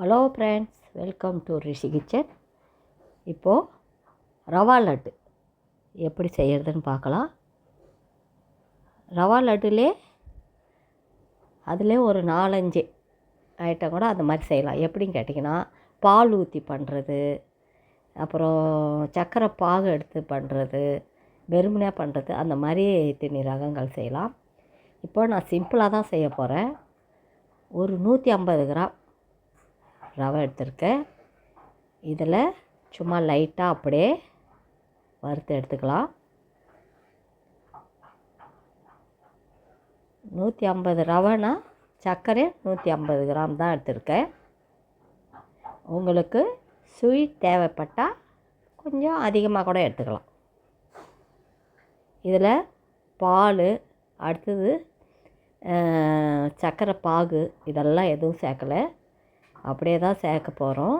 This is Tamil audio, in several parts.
Hello friends welcome to Rishi kitchen இப்போது ரவா லட்டு எப்படி செய்கிறதுன்னு பார்க்கலாம். ரவா லட்டுலே அதிலே ஒரு நாலஞ்சு ஐட்டம் கூட அந்த மாதிரி செய்யலாம். எப்படின்னு கேட்டிங்கன்னா பால் ஊற்றி பண்ணுறது அப்புறம் சர்க்கரை பாகு எடுத்து பண்ணுறது வெறுமனையாக பண்ணுறது அந்த மாதிரி திணி ரகங்கள் செய்யலாம். இப்போ நான் சிம்பிளாக தான் செய்ய போகிறேன் ஒரு நூற்றி ஐம்பது கிராம் ரவை எடுத்திருக்கேன். இதில் சும்மா லைட்டாக அப்படியே வறுத்து எடுத்துக்கலாம். நூற்றி ஐம்பது ரவைனா சர்க்கரை நூற்றி ஐம்பது கிராம் தான் எடுத்திருக்கேன். உங்களுக்கு ஸ்வீட் தேவைப்பட்டால் கொஞ்சம் அதிகமாக கூட எடுத்துக்கலாம். இதில் பால் அடுத்தது சர்க்கரை பாகு இதெல்லாம் எதுவும் சேர்க்கலை. அப்படியே தான் சேர்க்க போகிறோம்.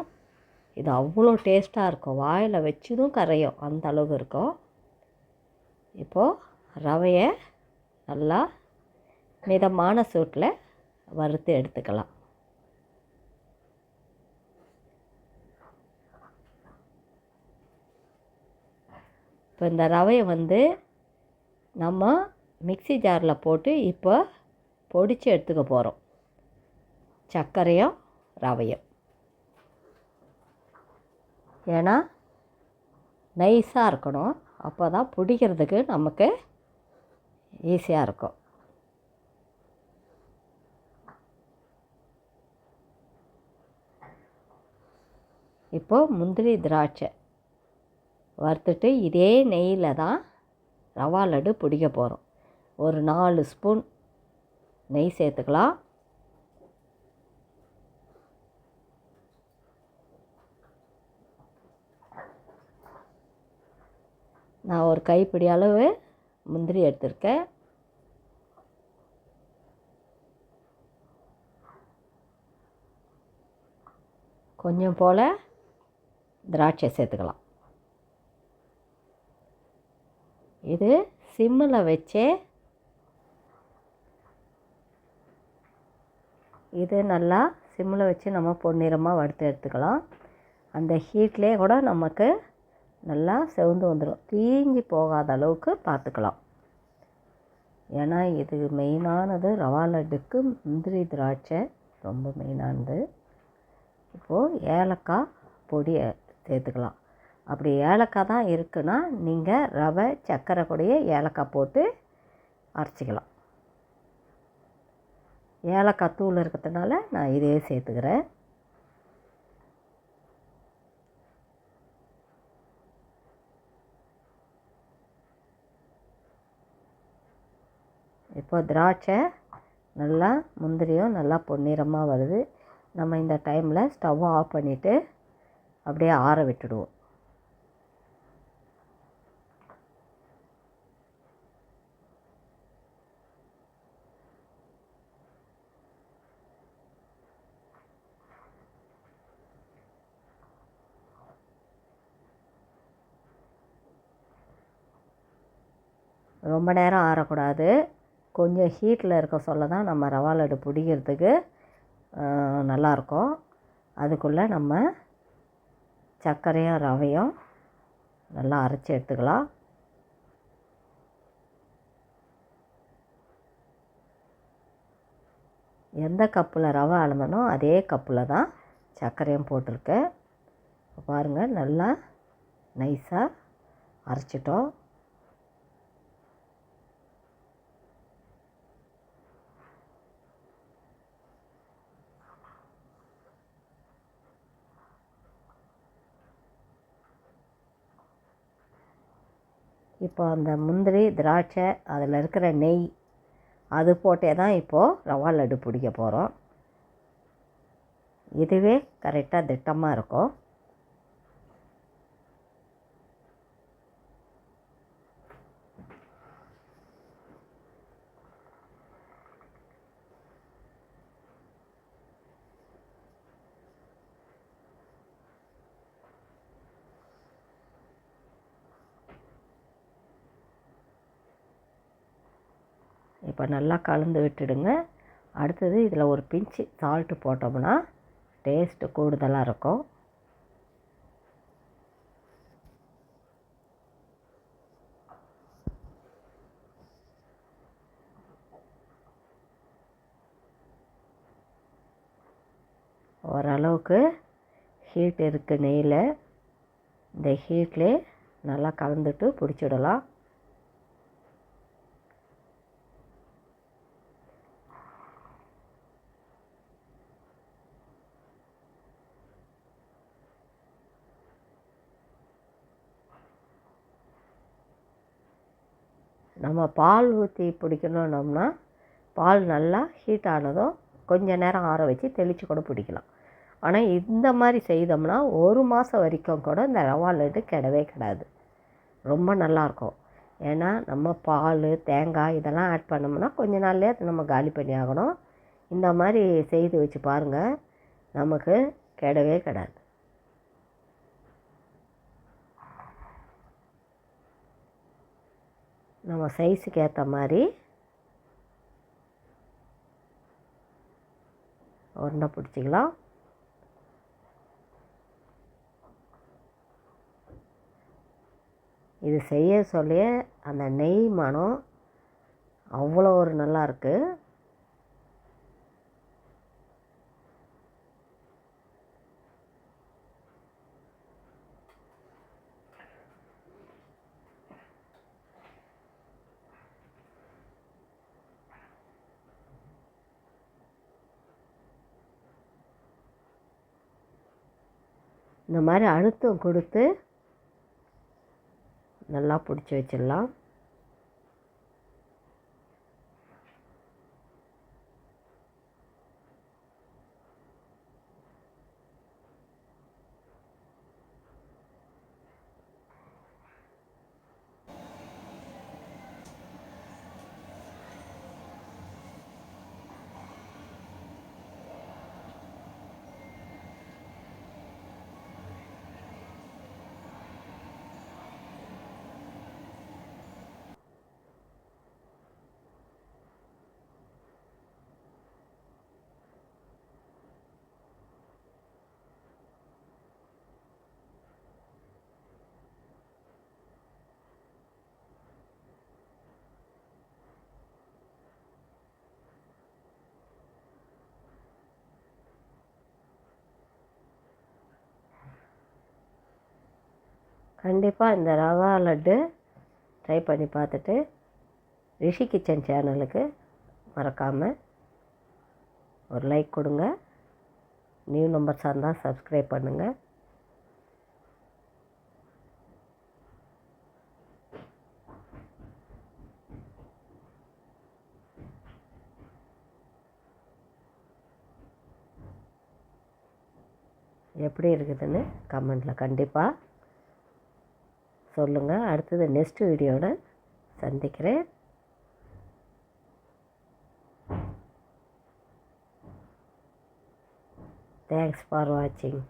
இது அவ்வளோ டேஸ்ட்டாக இருக்கும். வாயில் வச்சதும் கரையும். அந்த அளவுக்கு இருக்கும். இப்போது ரவையை நல்லா மிதமான சூட்டில் வறுத்து எடுத்துக்கலாம். இப்போ இந்த ரவையை வந்து நம்ம மிக்சி ஜாரில் போட்டு இப்போ பொடித்து எடுத்துக்க போகிறோம். சர்க்கரையும் ரவையும் ஏன்னா நைஸாக இருக்கணும். அப்போ தான் பிடிக்கிறதுக்கு நமக்கு ஈஸியாக இருக்கும். இப்போது முந்திரி திராட்சை. வறுத்துட்டு இதே நெய்யில் தான் ரவா லட்டு பிடிக்க போகிறோம் ஒரு நாலு ஸ்பூன் நெய் சேர்த்துக்கலாம். நான் ஒரு கைப்பிடி அளவு முந்திரி எடுத்திருக்கேன். கொஞ்சம் போல் திராட்சை சேர்த்துக்கலாம். இது சிம்மில் வச்சே இது நல்லா சிம்மில் வச்சு நம்ம பொன்னிறமாக வறுத்து எடுத்துக்கலாம். அந்த ஹீட்லேயே கூட நமக்கு நல்லா செவந்து வந்துடும் தீஞ்சு போகாத அளவுக்கு பார்த்துக்கலாம். ஏன்னா இது மெயினானது ரவா லட்டுக்கு முந்திரி திராட்சை ரொம்ப மெயினானது. இப்போது ஏலக்காய் பொடியை சேர்த்துக்கலாம். அப்படி ஏலக்காய் தான் இருக்குன்னா நீங்கள் ரவை சர்க்கரை பொடியை ஏலக்காய் போட்டு அரைச்சிக்கலாம். ஏலக்காய் தூள் இருக்கிறதுனால நான் இதே சேர்த்துக்கிறேன். இப்போ திராட்சை நல்லா முந்திரியும் நல்லா பொன்னிறமாக வருது. நம்ம இந்த டைமில் ஸ்டவ் ஆஃப் பண்ணிவிட்டு அப்படியே ஆற விட்டுடுவோம். ரொம்ப நேரம் ஆறக்கூடாது. கொஞ்சம் ஹீட்டில் இருக்க சொல்ல தான் நம்ம ரவா லட்டு பிடிக்கிறதுக்கு நல்லாயிருக்கும். அதுக்குள்ளே நம்ம சர்க்கரையும் ரவையும் நல்லா அரைச்சி எடுத்துக்கலாம். எந்த கப்பில் ரவை அளந்தனோ அதே கப்பில் தான் சர்க்கரையும் போட்டிருக்கேன் பாருங்கள் நல்லா நைஸாக அரைச்சிட்டோம். இப்போ அந்த முந்திரி திராட்சை அதில் இருக்கிற நெய் அது போட்டே தான் இப்போது ரவா லட்டு பிடிக்க போகிறோம். இதுவே கரெக்டாக திட்டமாக இருக்கும். இப்போ நல்லா கலந்து விட்டுடுங்க. அடுத்தது இதில் ஒரு பிஞ்சு சால்ட்டு போட்டோம்னா டேஸ்ட்டு கூடுதலாக இருக்கும். ஓரளவுக்கு ஹீட் இருக்குது நெய்யில். இந்த ஹீட்லேயே நல்லா கலந்துட்டு பிடிச்சிடலாம். நம்ம பால் ஊற்றி பிடிக்கணுன்னோம்னா பால் நல்லா ஹீட் ஆனதும் கொஞ்சம் நேரம் ஆற வச்சு தெளித்து கூட பிடிக்கலாம். ஆனால் இந்த மாதிரி செய்தோம்னா ஒரு மாதம் வரைக்கும் கூட இந்த ரவா லட்டு கெடவே கிடாது. ரொம்ப நல்லாயிருக்கும் ஏன்னா நம்ம பால் தேங்காய் இதெல்லாம் ஆட் பண்ணோம்னா கொஞ்ச நாள்லேயே அதை நம்ம காலி பண்ணி ஆகணும். இந்த மாதிரி செய்து வச்சு பாருங்கள் நமக்கு கெடவே கிடாது. நம்ம சைஸுக்கு ஏற்ற மாதிரி உருண்டை பிடிச்சிக்கலாம். இது செய்ய சொல்லியே அந்த நெய் மனம் அவ்வளோ ஒரு நல்லா இந்த மாதிரி அழுத்தம் கொடுத்து நல்லா பிடிச்சி வச்சிடலாம். கண்டிப்பாக இந்த ரவா லட்டு ட்ரை பண்ணி பார்த்துட்டு ரிஷி கிச்சன் சேனலுக்கு மறக்காமல் ஒரு லைக் கொடுங்க. நியூ நம்பர்ஸாக இருந்தால் சப்ஸ்கிரைப் பண்ணுங்கள் எப்படி இருக்குதுன்னு கமெண்டில் கண்டிப்பாக சொல்லுங்கள் அடுத்தது நெக்ஸ்ட் வீடியோவில் சந்திக்கிறேன். தேங்க்ஸ் ஃபார் வாட்சிங்